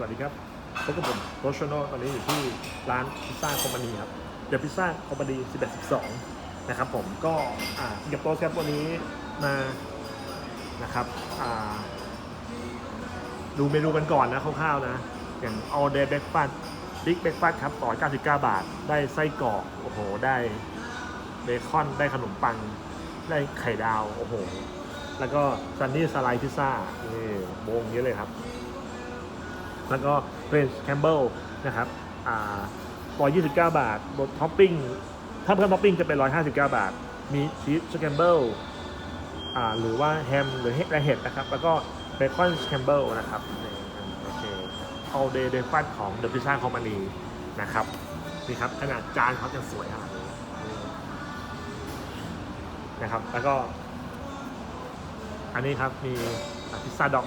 สวัสดีครับพบกับผมโรชโนตอนนี้อยู่ที่ร้านพิซซ่าคอมพานีครับเดอะพิซซ่าคอมพานี11 12 นะครับผมก็อ่าสิงคโปร์ครับวันนี้มานะครับอ่าดูเมนูกันก่อนนะคร่าวๆนะ อย่าง all day breakfast big breakfast ครับ199 บาท ได้ไส้กรอกโอ้โห ได้เบคอนได้ขนมปัง ได้ไข่ดาว โอ้โห แล้วก็ซันนี่สไลด์พิซซ่านี่โบงอย่างนี้เลยครับ แล้วก็เฟรนช์แคมเบิลนะครับอ่า129บาทบนท็อปปิ้ง ถ้าเพิ่มท็อปปิ้งจะเป็น159บเก้าบาท มีชีสแคมเบิลอ่าหรือว่าแฮมหรือเห็ดและเห็ดนะครับ แล้วก็เบคอนแคมเบิลนะครับโอเค all day breakfast ของ The Pizza Company นะครับ นี่ครับ ขนาดจานเขาจะสวยขนาดนี้นี่นะครับ แล้วก็ อันนี้ครับ มีพิซซ่าด็อก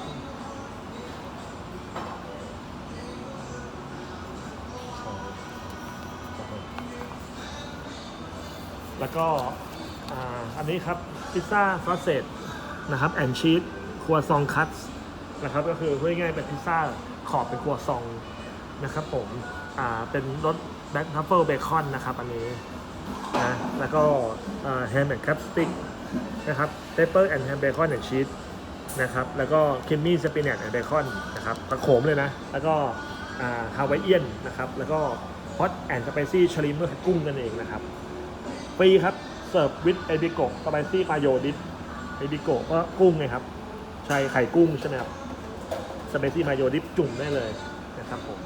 แล้วก็อ,อันนี้ครับพิซซ่าซอสเซจนะครับแอนชีสครัวซองคัตนะครับก็คือพูดง่ายๆเป็นพิซซ่าขอบเป็นครัวซองนะครับผมอ่าเป็นรสแบ็คทัฟเฟิลเบคอนนะครับอันนี้นะแล้วก็แฮมแอนด์แคปสติกนะครับเปเปอร์แอนด์แฮมเบคอนแอนด์ชีสนะครับแล้วก็คิมมี่สปินัทแอนด์เบคอนนะครับประโขมเลยนะ แล้วก็ฮาวายเอียนนะครับแล้วก็ฮอตแอนด์สไปซี่ชลิมเมอร์กุ้งกันเองนะครับ ฟรีครับ เสิร์ฟวิดเอบิโกะสไปซี่มาโยดิสเอบิโกะก็กุ้งไงครับ ใช่ไข่กุ้งใช่ไหมครับสไปซี่มาโยดิสจุ่มได้เลยนะครับผม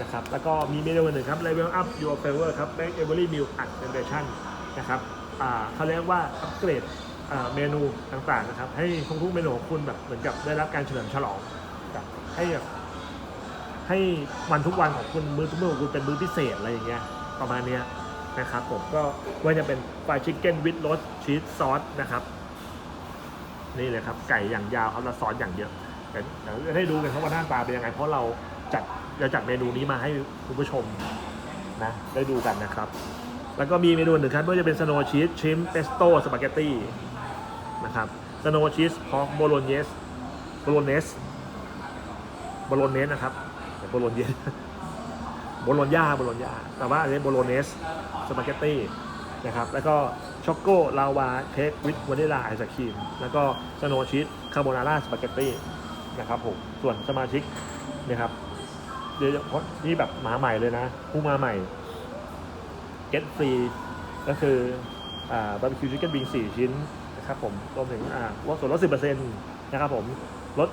นะครับ แล้วก็มีเมนูหนึ่งครับ Level Up Your Flavor ครับ Make Every Meal a d m e n t a t i o n นะครับอ่าเขาเรียกว่าอัปเกรดเมนูต่างๆนะครับ ให้ทุกๆเมนูของคุณแบบเหมือนกับได้รับการเฉลิมฉลองให้แบบให้วันทุกวันของคุณ มื้อทุกมื้อของคุณเป็นมื้อพิเศษอะไรอย่างเงี้ยประมาณเนี้ย นะครับผมก็ว่าจะเป็นฟรายชิคเก้นวิดรสชีสซอสนะครับ นี่เลยครับไก่อย่างยาวครับแล้วซอสอย่างเยอะเดี๋ยวให้ดูกันครับว่าหน้าตาเป็นยังไง เพราะเราจัดเราจัดเมนูนี้มาให้คุณผู้ชมนะได้ดูกันนะครับ แล้วก็มีเมนูหนึ่งครับว่าจะเป็นสโนว์ชีสชิมเปสโต้สปาเกตตี้นะครับสโนว์ชีสพอกโบโลเนสโบโลเนสโบโลเนสนะครับโบโลเนส โบโลญญาโบโลญญาแต่ว่าอันนี้โบโลเนสสปาเกตตี้นะครับแล้วก็ช็อกโกลาวาเค้กวิดวานิลาไอศครีมแล้วก็สโนชีสคาโบนาร่าสปาเกตตี้นะครับผมส่วนสมาชิกนะครับเดี๋ยวนี่แบบมาใหม่เลยนะผู้มาใหม่เก็ตฟรีก็คืออ่าบาร์บีคิวชิคเก้นบิงสี่ชิ้นนะครับผมรวมถึงอ่าลดส่วนลดสิบเปอร์เซ็นต์นะครับผมลด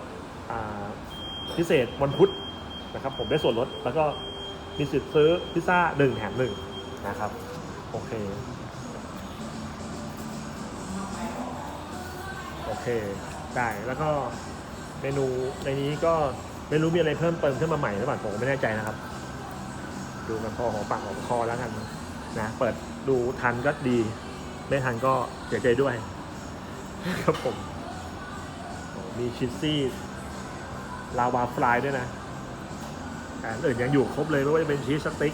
อ่าพิเศษวันพุธนะครับผมได้ส่วนลดแล้วก็ มีสิทธิ์ซื้อพิซซ่าหนึ่งแถมหนึ่งนะครับ โอเค โอเค ได้แล้วก็เมนูในนี้ก็ไม่รู้มีอะไรเพิ่มเติมขึ้นมาใหม่หรือเปล่าผมก็ไม่แน่ใจนะครับ ดูกันพอหอมปากหอมคอแล้วกันนะเปิดดูทันก็ดี ไม่ทันก็เสียใจด้วยครับผมมีชิซซี่ลาวาฟลายด้วยนะ อันอื่นยังอยู่ครบเลยไม่ว่าจะเป็นชีสสติ๊ก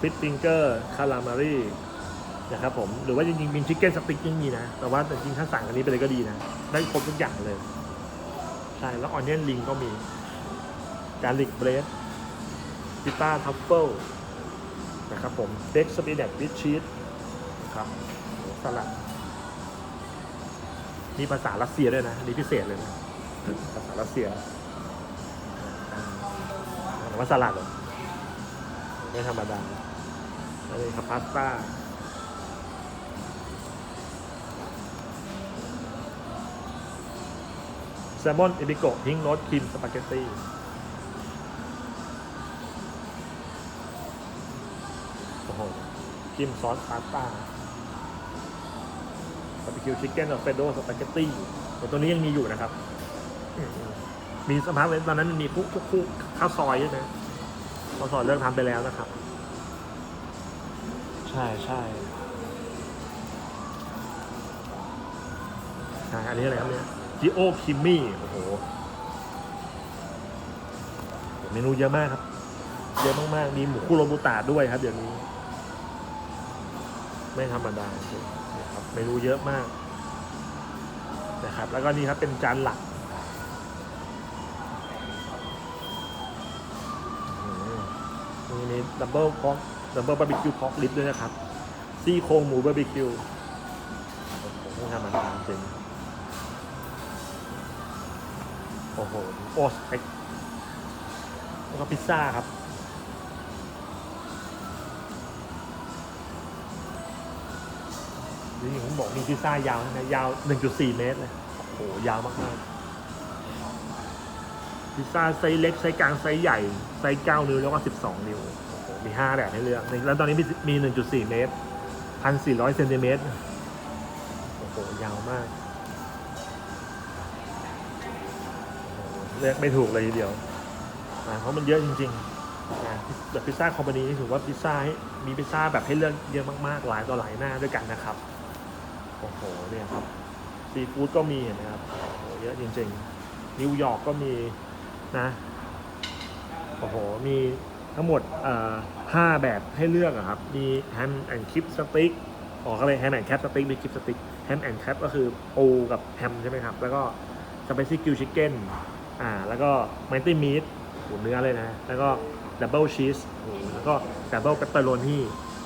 ฟิตฟิงเกอร์คารามารีนะครับผมหรือว่าจริงๆมีชิคเก้นสติ๊กยังมีนะ แต่ว่าจริงๆถ้าสั่งอันนี้ไปเลยก็ดีนะ ได้ครบทุกอย่างเลย ใช่ แล้วออนเนียนลิงก็มีการลิกเบรดพิต้าทัฟเฟิลนะครับผมเด็กสปินเนตวิชชีสครับสลัดมีภาษารัสเซียด้วยนะ อันนี่พิเศษเลยนะ ภาษารัสเซีย แต่ว่าสลัดเหรอไม่ธรรมดาอันนี้ครับพาสต้าแซลมอนเอบิโกพิงโรสครีมสปาเกตตี้โอ้โหจิ้มซอสพาสต้าบาร์บีคิวชิคเก้นอัลเฟโดสปาเกตตี้แต่ตัวนี้ยังมีอยู่นะครับ มมีสภาพเลยตอนนั้นมันมีคุกคุกคุกข้าวซอยใช่ไหมข้าวซอยเลิกทำไปแล้วนะครับ ใช่ใช่ใช่อันนี้อะไรครับเนี่ยจิโอคิมมี่โอ้โหเมนูเยอะมากครับ เยอะมากๆมีหมูคุโรบุตะด้วยครับเดี๋ยวนี้ ไม่ธรรมดานะครับเมนูเยอะมากนะครับ แล้วก็นี่ครับเป็นจานหลัก มีดับเบิลพอกดับเบิลบาร์บีคิวพอกลิปด้วยนะครับซี่โครงหมูบาร์บีคิวผมต้องทำมันทำจริงโอ้โหโอ้สเต็กแล้วก็พิซซ่าครับนี่ผมบอกมีพิซซ่ายาวนะยาว 1.4 เมตรเลยโอ้โหยาวมากๆ พิซซ่าไซส์เล็กไซส์กลางไซส์ใหญ่ไซส์9นิ้วแล้วก็ 12 นิ้วโอ้โหมี 5 แบบให้เลือก แล้วตอนนี้มีมี 1.4 เมตร 1,400เซนติเมตรโอ้โห ยาวมาก เลือกไม่ถูกเลยทีเดียว เพราะมันเยอะจริงๆแต่พิซซ่าคอมพานีนี่ถือว่าพิซซ่าให้มีพิซซ่าแบบให้เลือกเยอะมากๆ หลายต่อหลายหน้าด้วยกันนะครับ โอ้โห เนี่ยครับซีฟู้ดก็มีนะครับโอ้โหเยอะจริงๆ นิวยอร์กก็มี นะโอ้โหมีทั้งหมดห้าแบบให้เลือกอะครับ มีแฮมแอนด์คิปสติ๊กออกอะไรแฮมแอนด์แคปสติ๊กมีคิปสติ๊กแฮมแอนด์แคปก็คือปูกับแฮมใช่ไหมครับ แล้วก็สไปซี่กิวชิคเก้นอ่า แล้วก็ไมตี้มีทหูเนื้อเลยนะ แล้วก็ดับเบิลชีสแล้วก็ดับเบิลเปปเปอโรนี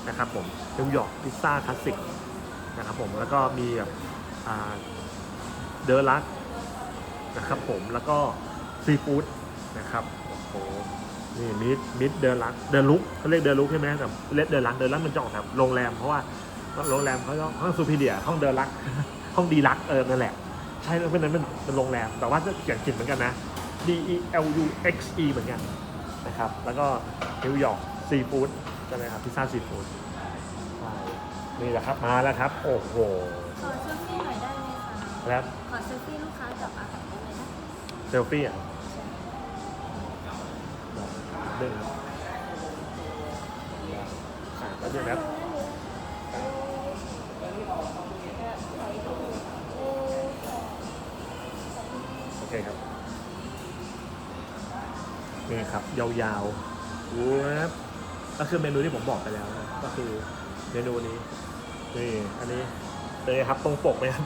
นะครับผมนิวยอร์กพิซซ่าคลาสสิกนะครับผม แล้วก็มีแบบเดอร์ลักนะครับผม แล้วก็ซีฟู้ด นะครับโอ้โหนี่มิดมิดเดอร์ลักเดอร์ลุกเขาเรียกเดอร์ลุกใช่ไหมแต่เรียกเดอร์ลักเดอร์ลักมันจะออกแบบโรงแรมเพราะว่าโรงแรมเขาต้องห้องซูพีเดียห้องเดอร์ลักห้องดีลักเออนั่นแหละ ใช่เพราะฉะนั้นมันเป็นโรงแรมแต่ว่าจะเขียนผิดเหมือนกันนะ D E L U X E เหมือนกันนะครับแล้วก็นิวยอร์กซีฟู้ดใช่ไหมครับพิซซ่าซีฟู้ดใช่นี่แหละครับมาแล้วครับ โอ้โหขอเซลฟี่หน่อยได้ไหมคะแล้วขอเซลฟี่ลูกค้ากับอาหารได้ไหมนะเซลฟี่อะ เรื่องครับอะแล้วเดี๋ยวนะโอเคครับนี่ครับ ยาวๆวับก็คือเมนูที่ผมบอกไปแล้วนะก็คือเมนูนี้นี่อันนี้เลยครับตรงปกไหมครับ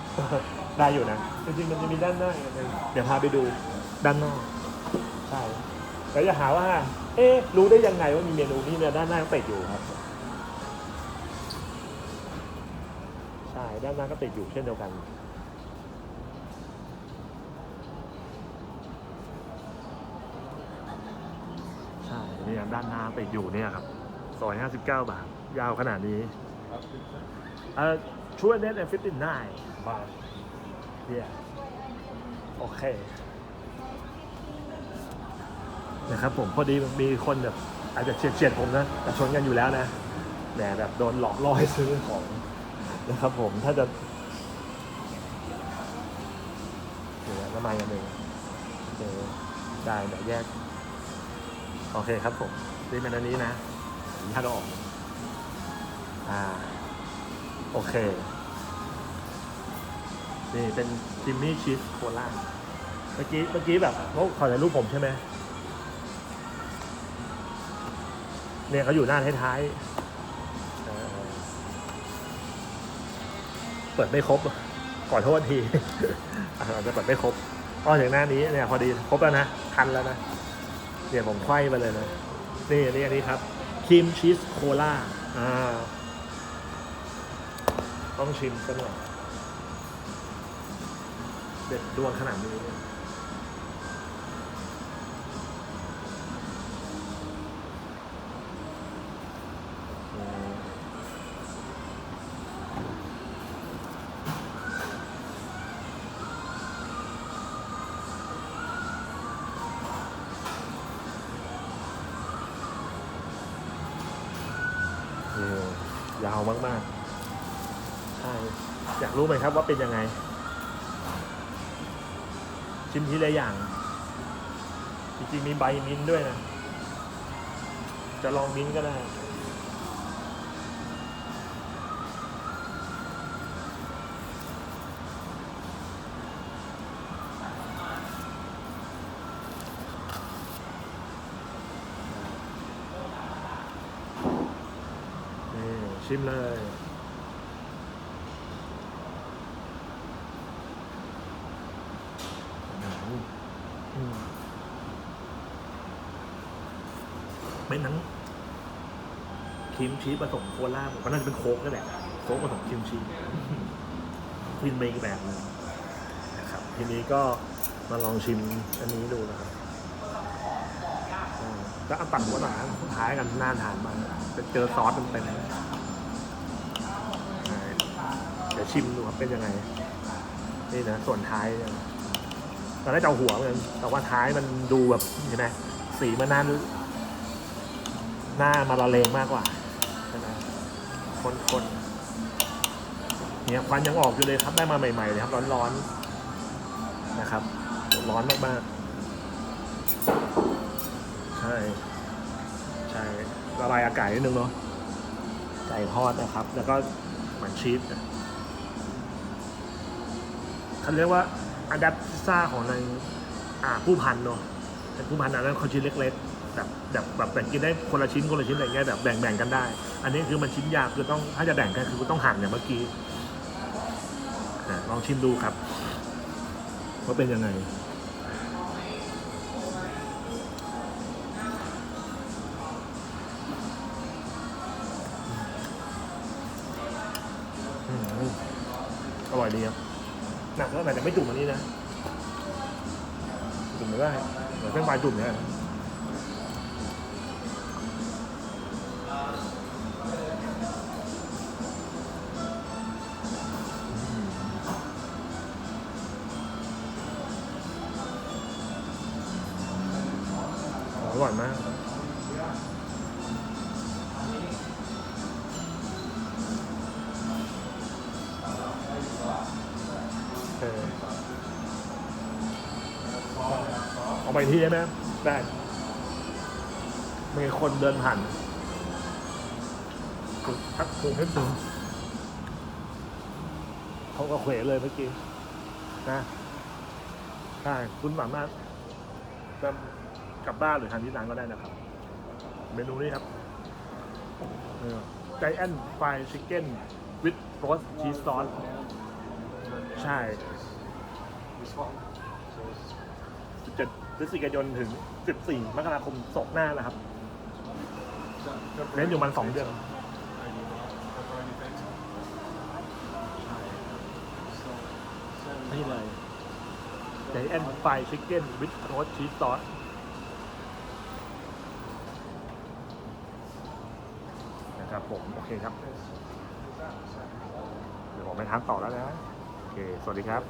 ได้อยู่นะ จริงๆมันจะมีด้านหน้าอีกอันหนึงเดี๋ยวพาไปดูด้านนอกใช่แล้วจะหาว่า เอ๊ะรู้ได้ยังไงว่ามีเมนูนี้เนี่ยด้านหน้าก็ติดอยู่ครับ ใช่ด้านหน้าก็ติดอยู่เช่นเดียวกัน ใช่เนี่ยด้านหน้าติดอยู่เนี่ยครับซอย59 บาท ยาวขนาดนี้เอ่อช่วยเน็ตแอนฟิฟตี้นายบาทเนี่ยโอเค นะครับผมพอดีมีคนแบบอาจจะเฉียดเฉียดๆผมนะแต่ชนกันอยู่แล้วนะแหมแบบโดนหลอกล่อให้ซื้อของนะครับผมถ้าจะเดี๋ยวน้ำมันกันหนึ่งเดี๋ยวได้เดี๋ยวแยก โอเคครับผมนี่เป็นอันนี้นะญาตออกอ่าโอเค นี่เป็นจิมมี่ชีสโคล่าเมื่อกี้เมื่อกี้แบบเขาขอถ่ายรูปผมใช่ไหม เนี่ยเขาอยู่หน้าท้ายๆเปิดไม่ครบขอโทษทีอาจจะเปิดไม่ครบอ้ออย่างหน้านี้เนี่ยพอดีครบแล้วนะทันแล้วนะเนี่ยผมไขว้ไปเลยนะนี่นี่อันนี้ครับครีมชีสโคลาอ่าต้องชิมสักหน่อยเด็ดดวงขนาดนี้ นี่ยาวมากๆ ใช่ อยากรู้ไหมครับว่าเป็นยังไง ชิมทีละอย่าง จริงๆมีใบมิ้นท์ด้วยนะ จะลองมิ้นท์ก็ได้ นี่ ชิมเลยอืมเป็นหนังครีมชีสผสมโคลามันน่าจะเป็นโค้กนั่นแหละโค้กผสมครีมชีสฟินไปอีกแบบหนึงนะครับ ทีนี้ก็มาลองชิมอันนี้ดูนะครับอ่าแล้วเอาตัดหัวหนาท้ายกันน่าทานมากจะเจอซอสเต็มๆ เดี๋ยวชิมดูครับเป็นยังไง นี่นะส่วนท้ายเนี่ยตอนแรกจะเอาหัวเหมือนกันแต่ว่าท้ายมันดูแบบเห็นไหมสีมันน่าหน้ามาละเลงมากกว่าใช่ไหมคนๆเนี่ยควันยังออกอยู่เลยครับได้มาใหม่ๆเลยครับร้อนๆนะครับ ร้อนมากๆ ใช่ ใช่ระบายอากาศนิดนึงเนาะไก่ทอดนะครับ แล้วก็เหมือนชีสนะ เขาเรียกว่าอันดับพิซ่าของในอ่าผู้พันเนาะแต่ผู้พันอันนั้นเขาชิ้นเล็กๆแบบแบบแบบแบ่งกินได้คนละชิ้นคนละชิ้นอะไรเงี้ยแบบแบ่งแบ่งกันได้ อันนี้คือมันชิ้นยาคือต้องถ้าจะแบ่งกันคือต้องหั่นอย่างเมื่อกี้ลองชิมดูครับว่าเป็นยังไงอร่อยดีครับ หนักแล้วแต่ไม่จุ่มอันนี้นะจุ่มไม่ได้เหมือนเป็นปลาจุ่มเนี่ยอร่อยมาก เอาไปที่ได้ไหมได้มีคนเดินผ่านคุณทักคุณให้ดูเขาก็เขวเลยเมื่อกี้นะใช่คุณสามารถจะกลับบ้านหรือทานที่ร้านก็ได้นะครับ เมนูนี้ครับไ i แอนไฟชิคเก้นวิดโรสชีสซอสใช่ ฤศจิกายนถึง 14 มกราคมศกหน้านะครับเล่นอยู่มันสองเดือน นี่เลยไดแอนไฟชิคเก้นวิดโรสชีสซอสนะครับผม โอเคครับ เดี๋ยวผมไปทานต่อแล้วนะ โอเค สวัสดีครับ